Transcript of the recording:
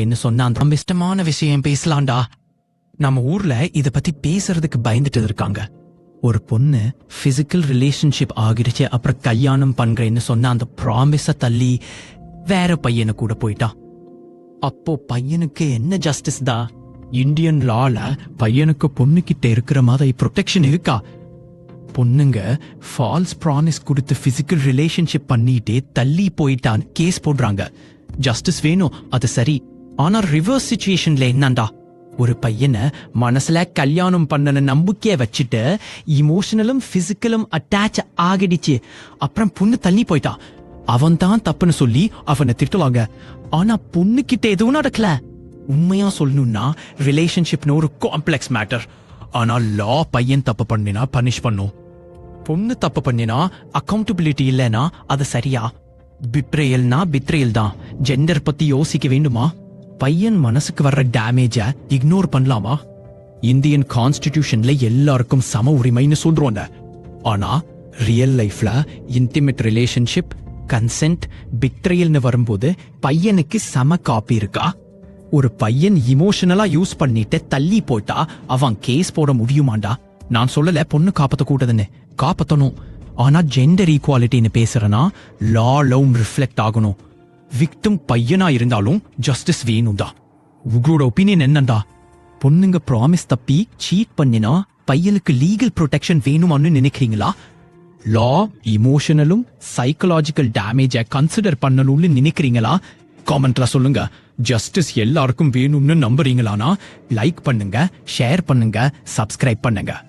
என்ன சொன்னா அந்த இஷ்டமான விஷயம் பேசலாம்டா. நம்ம ஊர்ல இத பத்தி பேசுறதுக்கு பயந்துட்டு இருக்காங்க. ஒரு பொண்ணு பிசிக்கல் ரிலேஷன்ஷிப் ஆகிடுச்சு அப்புறம் கல்யாணம் பண்றேன்னு சொன்ன அந்த ப்ராமிஸ தள்ளி வேற பையனை கூட போயிட்டான். அப்போ பையனுக்கு என்ன ஜஸ்டிஸ் தான் இந்தியன் லால பையனுக்கு பொண்ணுகிட்ட இருக்கிற மாதிரி ப்ரொடெக்ஷன் இருக்கா? பொண்ணுங்க ஃபால்ஸ் ப்ராமிஸ் கொடுத்து பிசிக்கல் ரிலேஷன்ஷிப் பண்ணிட்டே தள்ளி போயிட்டான் கேஸ் போடுறாங்க. ஜஸ்டிஸ் வேணும் அது சரி. ஆனா ரிவர்ஸ் சுச்சுவேஷன்ல என்னண்டா? ஒரு பையனை மனசுல கல்யாணம் பண்ணன நம்பிக்கைய வச்சுட்டு இமோஷனலும் பிசிக்கலும் அட்டாச் ஆகிடுச்சு. அப்புறம் பொண்ணு தள்ளி போயிட்டா. அவன் தான் தப்புன்னு சொல்லி அவனை திட்டுவாங்க. ஆனா பொண்ணு கிட்ட எதுவும் நடக்கல. உண்மையா சொல்லணும்னா ரிலேஷன்ஷிப்னு ஒரு காம்ப்ளெக்ஸ் மேட்டர் ஆனா லா பையன் தப்பு பண்ணினா பனிஷ் பண்ணும். பொண்ணு தப்பு பண்ணினா அக்கௌண்டபிலிட்டி இல்லைனா அது சரியா? பிப்ரேயல்னா பித்ரேயல் தான். ஜெண்டர் பத்தி யோசிக்க வேண்டுமா? பையன் மனசுக்கு வர்ற டேமேஜ இக்னோர் பண்ணலாமா? இந்தியன் கான்ஸ்டிடியூஷன்ல எல்லாருக்கும் சம உரிமைன்னு சொல்றோம்ல. ஆனா ரியல் லைஃப்ல இன்டிமேட் ரிலேஷன்ஷிப் கன்சென்ட் பிக்ட்ரையல்னு வரும்போது பையனுக்கு சம காப்பி இருக்கா? ஒரு பையன் இமோஷனலா யூஸ் பண்ணிட்டு தள்ளி போட்டா அவன் கேஸ் போட முடியுமாண்டா? நான் சொல்லல பொண்ணு காப்பாத்த கூடாதுன்னு. காப்பாத்தணும். ஆனா ஜெண்டர் ஈக்குவாலிட்டின்னு பேசுறேன்னா லா லவ் ரிஃப்ளெக்ட் ஆகணும். விக்டம் பையனா இருந்தாலும் ஜஸ்டிஸ் வேணும்டா. உங்களோட ஒப்பீனியன் என்னண்டா? பொண்ணுங்க ப்ராமிஸ் தப்பி சீட் பண்ணினா பையனுக்கு லீகல் ப்ரொடெக்ஷன் வேணுமான்னு நினைக்கிறீங்களா? லா இமோஷனலும் சைக்கலாஜிக்கல் டேமேஜை கன்சிடர் பண்ணணும்னு நினைக்கிறீங்களா? காமெண்ட்ல சொல்லுங்க. ஜஸ்டிஸ் எல்லாருக்கும் வேணும்னு நம்புறீங்களானா லைக் பண்ணுங்க ஷேர் பண்ணுங்க சப்ஸ்கிரைப் பண்ணுங்க.